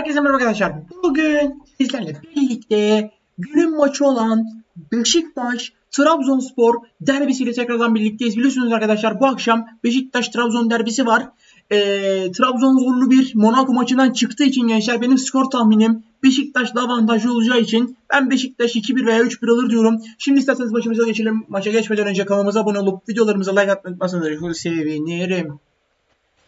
Herkese merhaba arkadaşlar. Bugün sizlerle birlikte günün maçı olan Beşiktaş Trabzonspor derbisiyle tekrardan birlikteyiz. Biliyorsunuz arkadaşlar bu akşam Beşiktaş Trabzon derbisi var. Ee, Trabzon zorlu bir Monaco maçından çıktığı için gençler benim skor tahminim Beşiktaş daha avantajlı olacağı için ben Beşiktaş 2-1 veya 3-1 alır diyorum. Şimdi isterseniz maçımıza geçelim. Maça geçmeden önce kanalımıza abone olup videolarımıza like atmayı unutmazsanız sevinirim.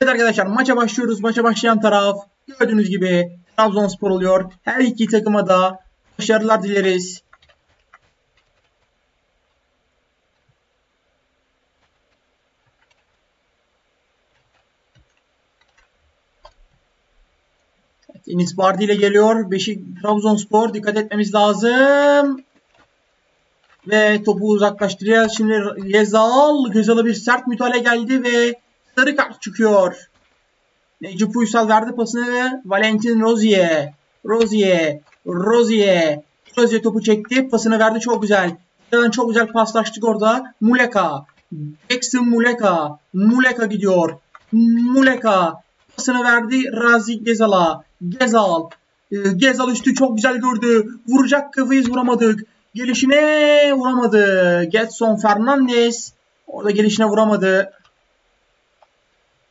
Evet arkadaşlar maça başlıyoruz. Maça başlayan taraf gördüğünüz gibi Trabzonspor oluyor. Her iki takıma da başarılar dileriz. Enis Bardi ile geliyor. Beşik Trabzonspor dikkat etmemiz lazım. Ve topu uzaklaştırıyor. Şimdi Gezal. Gezal'a bir sert müdahale geldi ve sarı kart çıkıyor. Necip Uysal verdi pasını Valentin Rozier. Rozier. Rozier. Rozier topu çekti. Pasını verdi çok güzel. Çok güzel paslaştık orada. Muleka. Jackson Muleka. Muleka gidiyor. Muleka. Pasını verdi Razi Gezal'a. Gezal. Ee, Gezal üstü çok güzel gördü. Vuracak kafayız vuramadık. Gelişine vuramadı. Getson Fernandez. Orada gelişine vuramadı.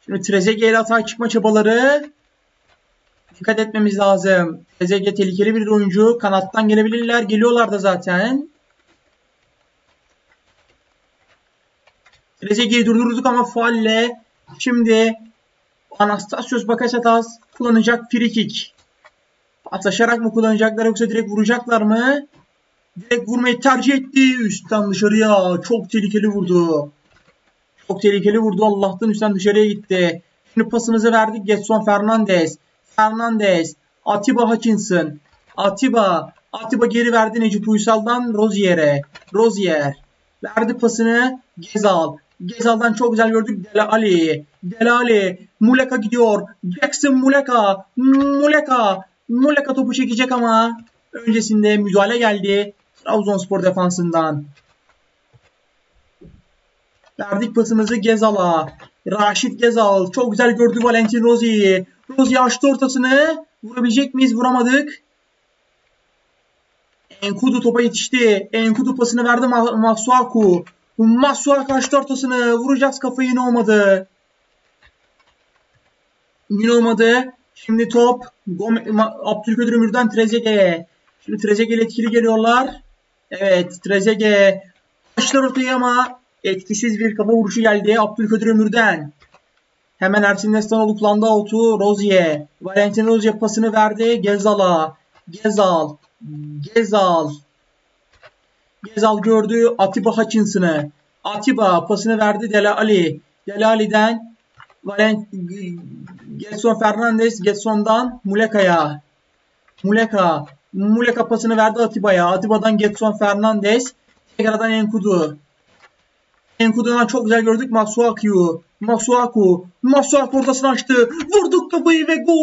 Şimdi Trezeguet ile çıkma çabaları. Dikkat etmemiz lazım. Trezeguet tehlikeli bir oyuncu. Kanattan gelebilirler. Geliyorlar da zaten. Trezeguet'i durdurduk ama faulle. Şimdi Anastasios Bakasetas kullanacak free kick. Atlaşarak mı kullanacaklar yoksa direkt vuracaklar mı? Direkt vurmayı tercih etti. Üstten dışarıya. Çok tehlikeli vurdu. Çok tehlikeli vurdu. Allah'tan üstten dışarıya gitti. Şimdi pasımızı verdik. Getson Fernandez. Fernandez. Atiba Hutchinson. Atiba. Atiba geri verdi Necip Uysal'dan Rozier'e. Rozier. Verdi pasını Gezal. Gezal'dan çok güzel gördük Dele Ali. Dele Ali. Muleka gidiyor. Jackson Muleka. Muleka. Muleka topu çekecek ama öncesinde müdahale geldi. Trabzonspor defansından. Verdik pasımızı Gezal'a. Raşit Gezal. Çok güzel gördü Valentin Rozi'yi. Rozi açtı ortasını. Vurabilecek miyiz? Vuramadık. Enkudu topa yetişti. Enkudu pasını verdi Masuaku. Masuaku açtı ortasını. Vuracağız kafayı yine olmadı. Yine olmadı. Şimdi top Abdülkadir Ömür'den Trezeguet'e. Şimdi Trezeguet ile etkili geliyorlar. Evet Trezeguet. Açtılar ortayı ama etkisiz bir kafa vuruşu geldi Abdülkadir Ömür'den. Hemen Ersin Destanoğlu kullandı autu Rozier. Valentin Rozier pasını verdi Gezal'a. Gezal. Gezal. Gezal gördü Atiba Hutchinson'ı. Atiba pasını verdi Dele Ali. Dele Ali'den Valent Getson Fernandez Getson'dan Muleka'ya. Muleka. Muleka pasını verdi Atiba'ya. Atiba'dan Getson Fernandez. Tekrardan Enkudu. Enkudu'dan çok güzel gördük Masuaku'yu. Masuaku. Masuaku ortasını açtı. Vurduk kafayı ve gol.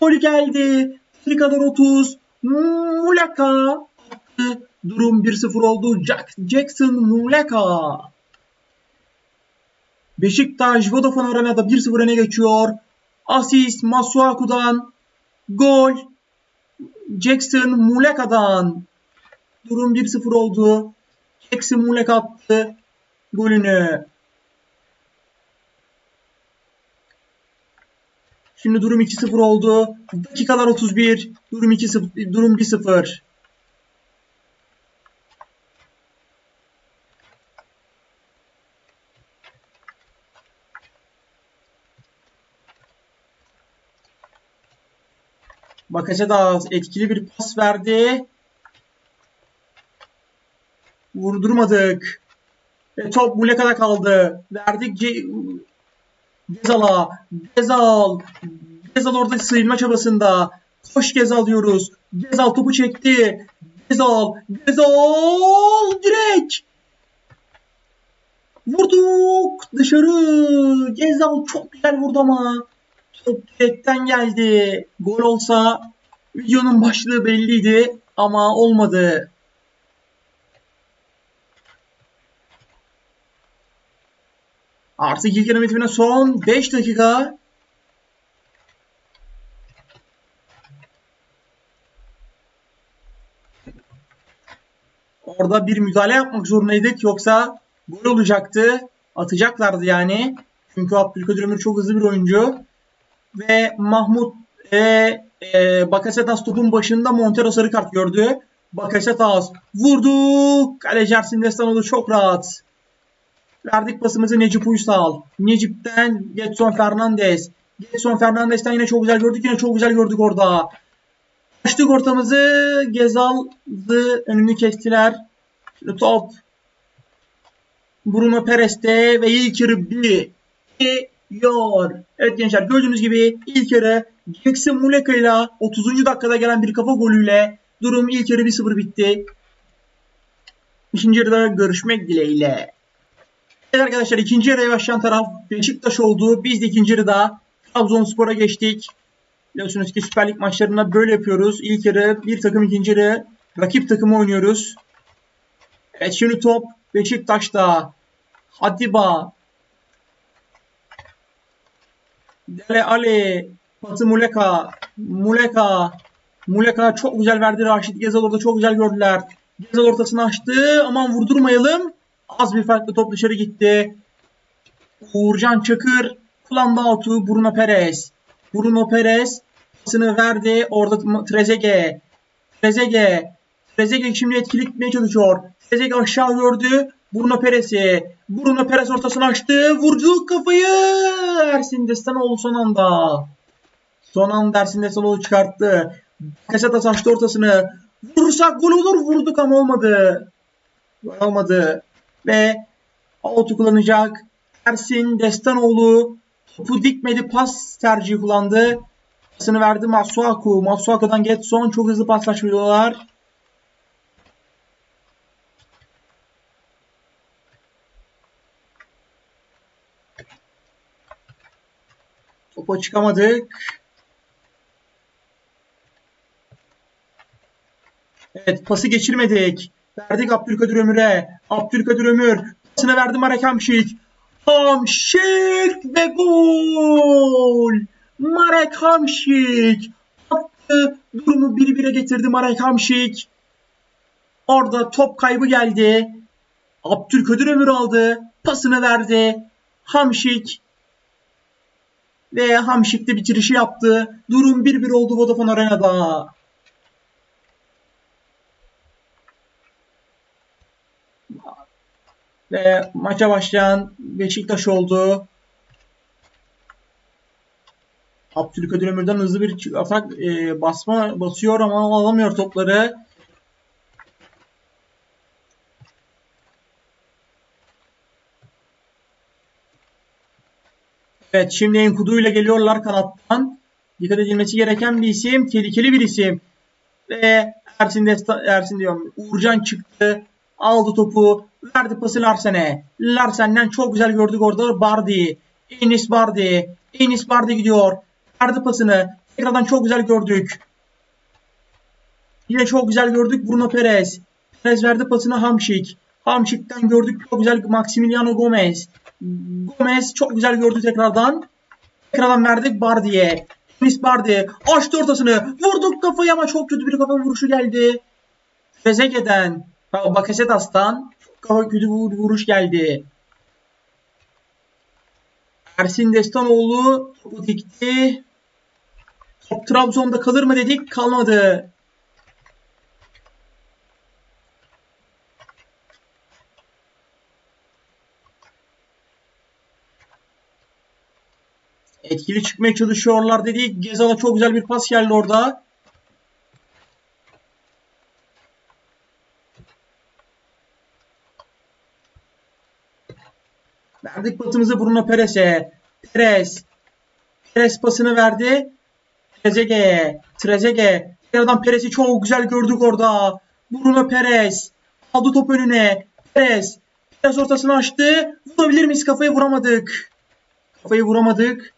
Gol geldi. Bir kadar 30. Muleka attı. Durum 1-0 oldu. Jack Jackson Muleka. Beşiktaş Vodafone Arena'da 1-0 öne geçiyor. Asist Masuaku'dan. Gol. Jackson Muleka'dan. Durum 1-0 oldu. Jackson Mulek attı golünü. Şimdi durum 2-0 oldu. Dakikalar 31. Durum 2-0. Durum 1-0. Bakacağız. Etkili bir pas verdi. Vurdurmadık. Ve top Muleka'da kaldı. Verdik Ce Gezal'a. Gezal. Gezal orada sıyırma çabasında. Koş Gezal diyoruz. Gezal topu çekti. Gezal. Gezal. Direkt. Vurduk. Dışarı. Gezal çok güzel vurdu ama. Top direkten geldi. Gol olsa videonun başlığı belliydi ama olmadı. Artık ilk yarı bitimine son 5 dakika. Orada bir müdahale yapmak zorundaydık. Yoksa gol olacaktı. Atacaklardı yani. Çünkü Abdülkadir Ömür çok hızlı bir oyuncu. Ve Mahmut e, e, Bakasetas topun başında Montero sarı kart gördü. Bakasetas vurdu. Kaleci Ersin Destanoğlu çok rahat. Verdik pasımızı Necip Uysal. Necip'ten Getson Fernandez. Getson Fernandez'ten yine çok güzel gördük. Yine çok güzel gördük orada. Açtık ortamızı. Gezal'dı. Önünü kestiler. Şimdi top. Bruno Perez'te ve ilk yarı bitiyor. Evet gençler gördüğünüz gibi ilk yarı Jackson Muleka ile 30. dakikada gelen bir kafa golüyle durum ilk yarı 1-0 bitti. İkinci yarıda görüşmek dileğiyle. Evet arkadaşlar ikinci yarıya başlayan taraf Beşiktaş oldu. Biz de ikinci yarıda Trabzonspor'a geçtik. Biliyorsunuz ki Süper Lig maçlarında böyle yapıyoruz. İlk yarı bir takım ikinci yarı rakip takımı oynuyoruz. Evet şimdi top Beşiktaş'ta. Hadiba. Dele Ali. Pası Muleka. Muleka. Muleka çok güzel verdi Raşit Gezal orada çok güzel gördüler. Gezal ortasını açtı. Aman vurdurmayalım. Az bir farklı top dışarı gitti. Uğurcan Çakır kullandı altı Bruno Perez. Bruno Perez pasını verdi. Orada Trezeguet. Trezeguet. Trezeguet şimdi etkili gitmeye çalışıyor. Trezeguet aşağı gördü. Bruno Perez'i. Bruno Perez ortasını açtı. Vurdu kafayı. Ersin Destanoğlu son anda. Son anda Ersin Destanoğlu çıkarttı. Kasetas açtı ortasını. Vurursak gol olur. Vurduk ama olmadı. Olmadı. Ve auto kullanacak. Ersin Destanoğlu topu dikmedi. Pas tercihi kullandı. Pasını verdi Masuaku. Masuaku'dan Getson çok hızlı paslaşıyorlar. Topa çıkamadık. Evet pası geçirmedik. Verdik Abdülkadir Ömür'e. Abdülkadir Ömür pasını verdi Marek Hamşik. Hamşik ve gol. Marek Hamşik attı. Durumu 1-1'e getirdi Marek Hamşik. Orada top kaybı geldi. Abdülkadir Ömür aldı. Pasını verdi. Hamşik ve Hamşik'te bitirişi yaptı. Durum 1-1 oldu Vodafone Arena'da. Ve maça başlayan Beşiktaş oldu. Abdülkadir Ömür'den hızlı bir atak e, basma basıyor ama alamıyor topları. Evet şimdi Enkudu ile geliyorlar kanattan. Dikkat edilmesi gereken bir isim. Tehlikeli bir isim. Ve Ersin, Desta, Ersin diyorum. Uğurcan çıktı. Aldı topu. Verdi pası Larsen'e. Larsen'den çok güzel gördük orada Bardi. Enis Bardi. Enis Bardi gidiyor. Verdi pasını. Tekrardan çok güzel gördük. Yine çok güzel gördük Bruno Perez. Perez verdi pasını Hamşik. Hamşik'ten gördük çok güzel Maximiliano Gomez. Gomez çok güzel gördü tekrardan. Tekrardan verdik Bardi'ye. Enis Bardi açtı ortasını. Vurduk kafayı ama çok kötü bir kafa vuruşu geldi. Trezeguet'den. Bakasetas'tan kafa kötü bir vuruş geldi. Ersin Destanoğlu topu dikti. Top Trabzon'da kalır mı dedik kalmadı. Etkili çıkmaya çalışıyorlar dedik. Gezal'a çok güzel bir pas geldi orada. Verdik pasımızı Bruno Perez'e. Perez. Perez pasını verdi. Trezeguet'e. Trezeguet. Tekrardan Perez'i çok güzel gördük orada. Bruno Perez. Aldı top önüne. Perez. Perez ortasını açtı. Vurabilir miyiz? Kafayı vuramadık. Kafayı vuramadık.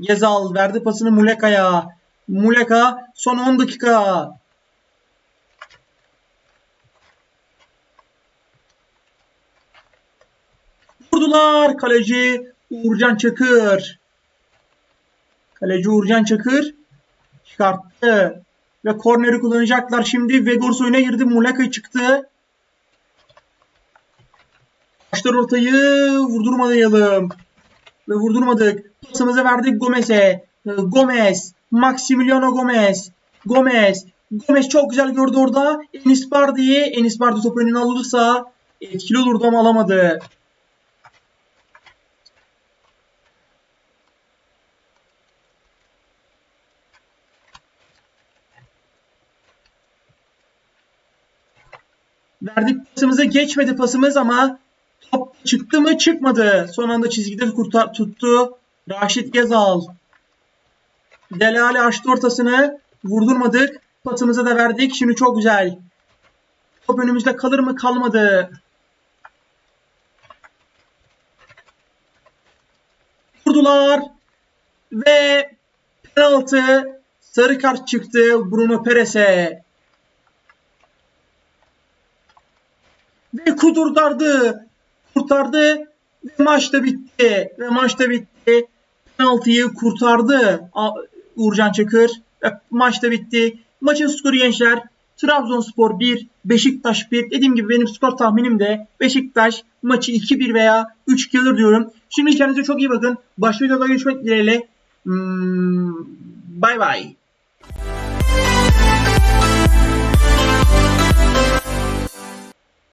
Gezal verdi pasını Muleka'ya. Muleka son 10 dakika. Vurdular. Kaleci Uğurcan Çakır. Kaleci Uğurcan Çakır çıkarttı. Ve korneri kullanacaklar şimdi. Vegors oyuna girdi. Muleka çıktı. Açtılar ortayı. Vurdurmayalım. Ve vurdurmadık. Pasımızı verdik Gomez'e. Ee, Gomez. Maximiliano Gomez. Gomez. Gomez çok güzel gördü orada. Enis Bardi'yi. Enis Bardi topu önüne alırsa etkili olurdu ama alamadı. Verdik pasımıza geçmedi pasımız ama top çıktı mı çıkmadı. Son anda çizgide kurtar, tuttu. Raşit Gezal. Delali açtı ortasını. Vurdurmadık. Pasımızı da verdik. Şimdi çok güzel. Top önümüzde kalır mı kalmadı. Vurdular. Ve penaltı sarı kart çıktı Bruno Peres'e. Ve kudurdardı. Kurtardı. Ve maç da bitti. Ve maç da bitti. Penaltıyı kurtardı Uğurcan Çakır. Ve maç da bitti. Maçın skoru gençler. Trabzonspor 1, Beşiktaş 1. Dediğim gibi benim skor tahminim de Beşiktaş maçı 2-1 veya 3-2 alır diyorum. Şimdi kendinize çok iyi bakın. Başka videoda görüşmek dileğiyle. Hmm, Bye bye.